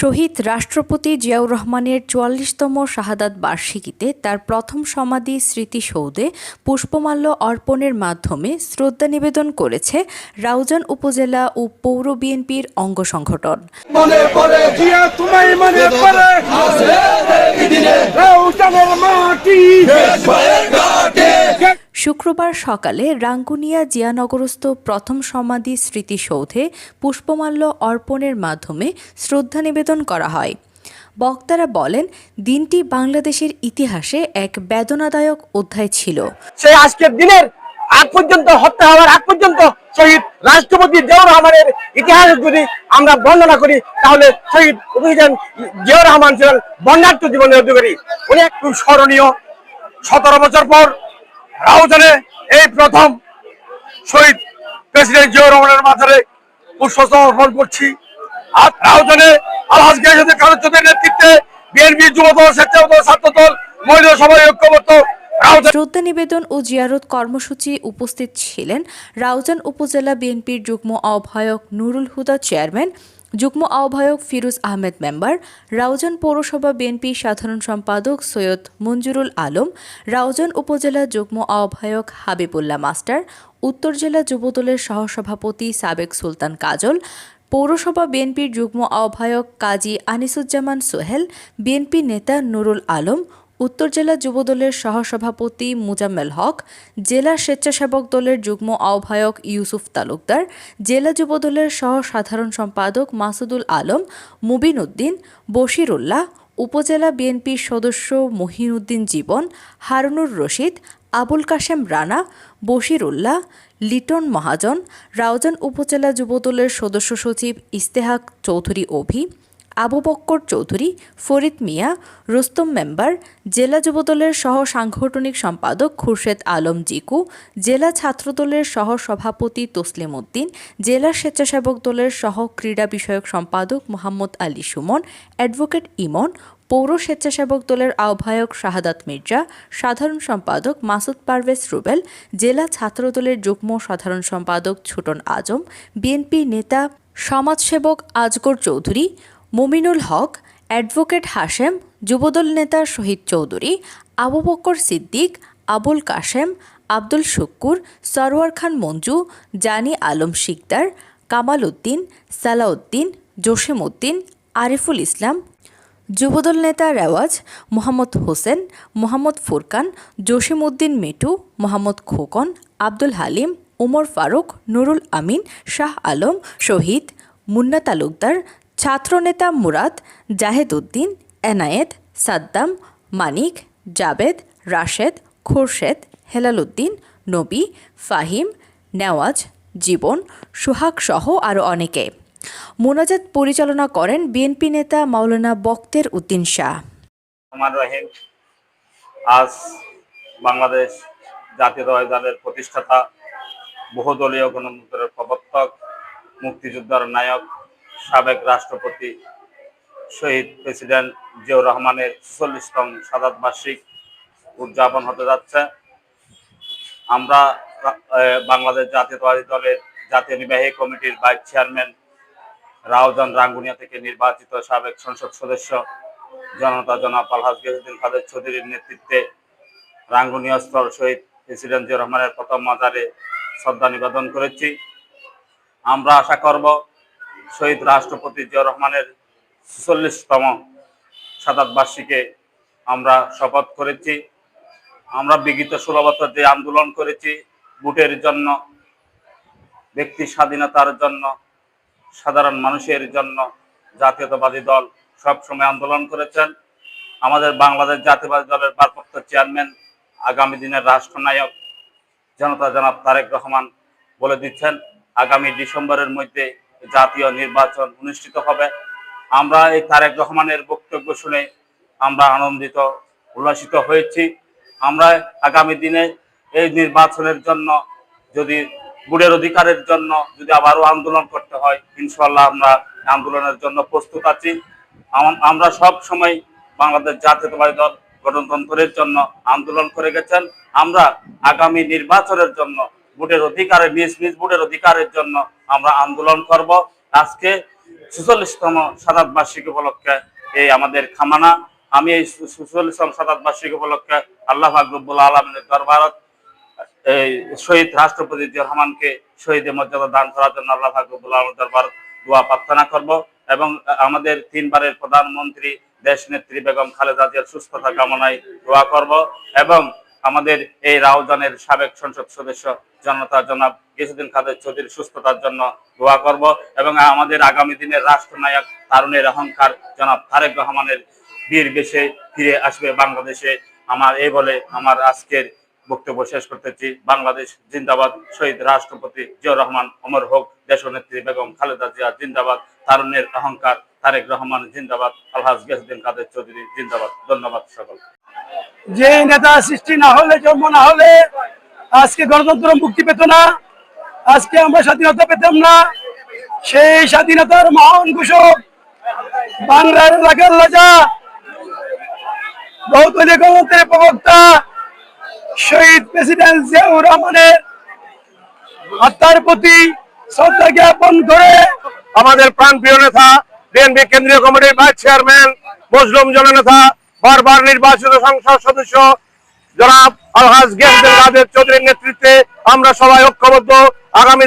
শহীদ রাষ্ট্রপতি জিয়াউর রহমানের চুয়াল্লিশতম শাহাদাত বার্ষিকীতে তার প্রথম সমাধি স্মৃতিসৌধে পুষ্পমাল্য অর্পণের মাধ্যমে শ্রদ্ধা নিবেদন করেছে রাউজান উপজেলা ও পৌর বিএনপির অঙ্গ সংগঠন। রাউজানের মাটি। শুক্রবার সকালে রাঙ্গুনিয়া জিয়ানগরস্থ প্রথম সমাধি স্মৃতিসৌধে পুষ্পমাল্য অর্পণের মাধ্যমে শ্রদ্ধা নিবেদন করা হয়। বক্তারা বলেন, দিনটি বাংলাদেশের ইতিহাসে এক বেদনাদায়ক অধ্যায় ছিল। সেই আজকের দিনের আগ পর্যন্ত, হত্যা হওয়ার আগ পর্যন্ত শহীদ রাষ্ট্রপতি জিয়াউর রহমানের ইতিহাস যদি আমরা বর্ণনা করি, তাহলে শহীদ অভিযান জিয়াউর রহমান ছিলেন বর্ণাঢ্য জীবনের অধিকারী। উনি একটু স্মরণীয়। সতেরো বছর পর রাউজানে এই প্রথম শহীদ প্রেসিডেন্ট জিয়াউর রহমানের মাথারে পুষ্পস্তবন করছি। আর রাউজানে আলহাজ গিয়াসুদ্দিন খালেদের নেতৃত্বে বিএনপি যুব যুবদল, স্বেচ্ছাসেবক ছাত্রদল মহিলা সবাই ঐক্যবদ্ধ। শ্রদ্ধা নিবেদন ও জিয়ারত কর্মসূচি উপস্থিত ছিলেন রাউজান উপজেলা বিএনপির যুগ্ম আহ্বায়ক নুরুল হুদা, চেয়ারম্যান যুগ্ম আহ্বায়ক ফিরোজ আহমেদ মেম্বার, রাউজান পৌরসভা বিএনপি সাধারণ সম্পাদক সৈয়দ মঞ্জুরুল আলম, রাউজান উপজেলা যুগ্ম আহ্বায়ক হাবিবুল্লাহ মাস্টার, উত্তর জেলা যুবদলের সহসভাপতি সাবেক সুলতান কাজল, পৌরসভা বিএনপির যুগ্ম আহ্বায়ক কাজী আনিসুজ্জামান সোহেল, বিএনপি নেতা নুরুল আলম উত্তর জেলা যুবদলের সহসভাপতি মুজাম্মেল হক, জেলা স্বেচ্ছাসেবক দলের যুগ্ম আহ্বায়ক ইউসুফ তালুকদার, জেলা যুবদলের সহ সাধারণ সম্পাদক মাসুদুল আলম, মুবিন উদ্দিন বশির উল্লাহ উপজেলা বিএনপির সদস্য মহিনুদ্দিন জীবন, হারুনুর রশিদ, আবুল কাশেম রানা বশির উল্লাহ লিটন মহাজন রাউজান উপজেলা যুবদলের সদস্য সচিব ইস্তেহাক চৌধুরী অভি আবু বক্কর চৌধুরী, ফরিদ মিয়া, রুস্তম মেম্বার, জেলা যুবদলের সহ সাংগঠনিক সম্পাদক খুরশেদ আলম জিকু, জেলা ছাত্রদলের সহ সভাপতি তসলিম উদ্দিন, জেলা স্বেচ্ছাসেবক দলের সহ ক্রীড়া বিষয়ক সম্পাদক মোহাম্মদ আলী সুমন, অ্যাডভোকেট ইমন, পৌর স্বেচ্ছাসেবক দলের আহ্বায়ক শাহাদাত মির্জা, সাধারণ সম্পাদক মাসুদ পারভেজ রুবেল, জেলা ছাত্রদলের যুগ্ম সাধারণ সম্পাদক ছুটন আজম, বিএনপি নেতা সমাজসেবক আজগর চৌধুরী মুমিনুল হক, অ্যাডভোকেট হাশেম, যুবদল নেতা শহীদ চৌধুরী, আবু বক্কর সিদ্দিক, আবুল কাশেম, আব্দুল শুক্কুর, সরওয়ার খান মঞ্জু, জানি আলম শিকদার, কামাল উদ্দিন, সালাউদ্দিন, জসিম উদ্দিন, আরিফুল ইসলাম, যুবদল নেতা রেওয়াজ, মোহাম্মদ হোসেন, মোহাম্মদ ফুরকান, জসিম উদ্দিন মিটু মোহাম্মদ খোকন, আব্দুল হালিম, উমর ফারুক, নুরুল আমিন, শাহ আলম, শহীদ, মুন্না তালুকদার ছাত্রনেতা মুরাদ জাহেদ উদ্দিন এনায়েত, সাদ্দাম, মানিক, জাবেদ, রাশেদ, খোরশেদ হেলাল উদ্দিন নবী, ফাহিম, নেওয়াজ, জীবন, সোহাগ সহ আরও অনেকে। মোনাজাত পরিচালনা করেন বিএনপি নেতা মাওলানা বক্তের উদ্দিন শাহ। রহিম, আজ বাংলাদেশ জাতীয়তাবাদী দলের প্রতিষ্ঠাতা, বহুদলীয় গণতন্ত্রের প্রবর্তক, মুক্তিযোদ্ধার নায়ক সাবেক রাষ্ট্রপতি শহীদ প্রেসিডেন্ট জিয়াউর রহমানের চল্লিশতম সাদাত বার্ষিক উদযাপন হতে যাচ্ছে। আমরা বাংলাদেশ জাতীয়তাবাদী দলের জাতীয় নির্বাহী কমিটির ভাইস চেয়ারম্যান রাউজান রাঙ্গুনিয়া থেকে নির্বাচিত সাবেক সংসদ সদস্য জনতা জনাব আলহাজ গিয়াসুদ্দিন খাদের চৌধুরীর নেতৃত্বে রাঙ্গুনিয়া স্থল শহীদ প্রেসিডেন্ট জিয়া রহমানের প্রথম মাজারে শ্রদ্ধা নিবেদন করেছি। আমরা আশা করব শহীদ রাষ্ট্রপতি জিয়া রহমানের চল্লিশতম সাতাত বার্ষিকে আমরা শপথ করেছি। আমরা বিগত ষোলো বছর যে আন্দোলন করেছি, ভোটের জন্য, ব্যক্তি স্বাধীনতার জন্য, সাধারণ মানুষের জন্য জাতীয়তাবাদী দল সব সময় আন্দোলন করেছেন। আমাদের বাংলাদেশ জাতীয়বাদী দলের ভারপ্রাপ্ত চেয়ারম্যান, আগামী দিনের রাষ্ট্রনায়ক জনতা জনাব তারেক রহমান বলে দিচ্ছেন, আগামী ডিসেম্বরের মধ্যে জাতীয় নির্বাচন অনুষ্ঠিত হবে। আমরা এই তারেক রহমানের বক্তব্য শুনে আমরা আনন্দিত, উল্লাসিত হয়েছি। আমরা আগামী দিনে এই নির্বাচনের জন্য যদি বুড়ের অধিকারের জন্য যদি আবারও আন্দোলন করতে হয় ইনশাল্লাহ আমরা আন্দোলনের জন্য প্রস্তুত আছি। আমরা সব সময় বাংলাদেশ জাতীয়তাবাদী দল গণতন্ত্রের জন্য আন্দোলন করে গেছেন। আমরা আগামী নির্বাচনের জন্য ভোটের অধিকারে নিজ নিজ ভোটের অধিকারের জন্য আমরা আন্দোলন করব। আজকে সুচল্লিশতম সাদাত বার্ষিকী উপলক্ষে এই আমাদের খামানা। আমি এই সুচল্লিশতম সাদাত বার্ষিকী উপলক্ষে আল্লাহ আকরবুল আলমের দরবারত এই শহীদ রাষ্ট্রপতি জিয়া রহমানকে শহীদের মর্যাদা দান করার জন্য আল্লাহ ফাকরুল আলম দরবার দোয়া প্রার্থনা করব এবং আমাদের তিনবারের প্রধানমন্ত্রী, দেশ নেত্রী বেগম খালেদা জিয়ার সুস্থতা কামনায় দোয়া করব এবং আমাদের এই রাউজানের সাবেক সংসদ সদস্য জনতা জনাব কিছুদিন কাদের চৌধুরীর সুস্থতার জন্য দোয়া করব এবং আমাদের আগামী দিনের রাষ্ট্রনায়ক তারুণের অহংকার জনাব তারেক রহমানের বীর বেশে ফিরে আসবে বাংলাদেশে। আমার এই বলে আমার আজকের বক্তব্য শেষ করতেছি। বাংলাদেশ জিন্দাবাদ, শহীদ রাষ্ট্রপতি জিয়াউর রহমান, অমর হোক, দেশনেত্রী বেগম খালেদা জিয়া জিন্দাবাদ তারুণ্যের অহংকার তারেক রহমান জিন্দাবাদ, আলহাজ গেসুদ্দিন কাদের চৌধুরী জিন্দাবাদ। ধন্যবাদ সকল যে নেতা সৃষ্টি না হলে, জন্ম না হলে, আজকে গণতন্ত্র মুক্তি পেত না, আজকে আমরা স্বাধীনতা পেতাম না। সেই স্বাধীনতার মহান ঘোষক বাংলার এলাকার রাজা বহুদলীয় গণতন্ত্রের প্রবক্তা, শহীদ প্রেসিডেন্ট জিয়াউর রহমানের আত্মার প্রতি শ্রদ্ধা জ্ঞাপন করে আমাদের প্রাণপ্রিয় নেতা, বিএনপি কেন্দ্রীয় কমিটির ভাইস চেয়ারম্যান মজলুম জননেতা বারবার নির্বাচিত সংসদ সদস্য জনাব আলহাজ গেহদের চৌধুরীর নেতৃত্বে আমরা সবাই ঐক্যবদ্ধ। আগামী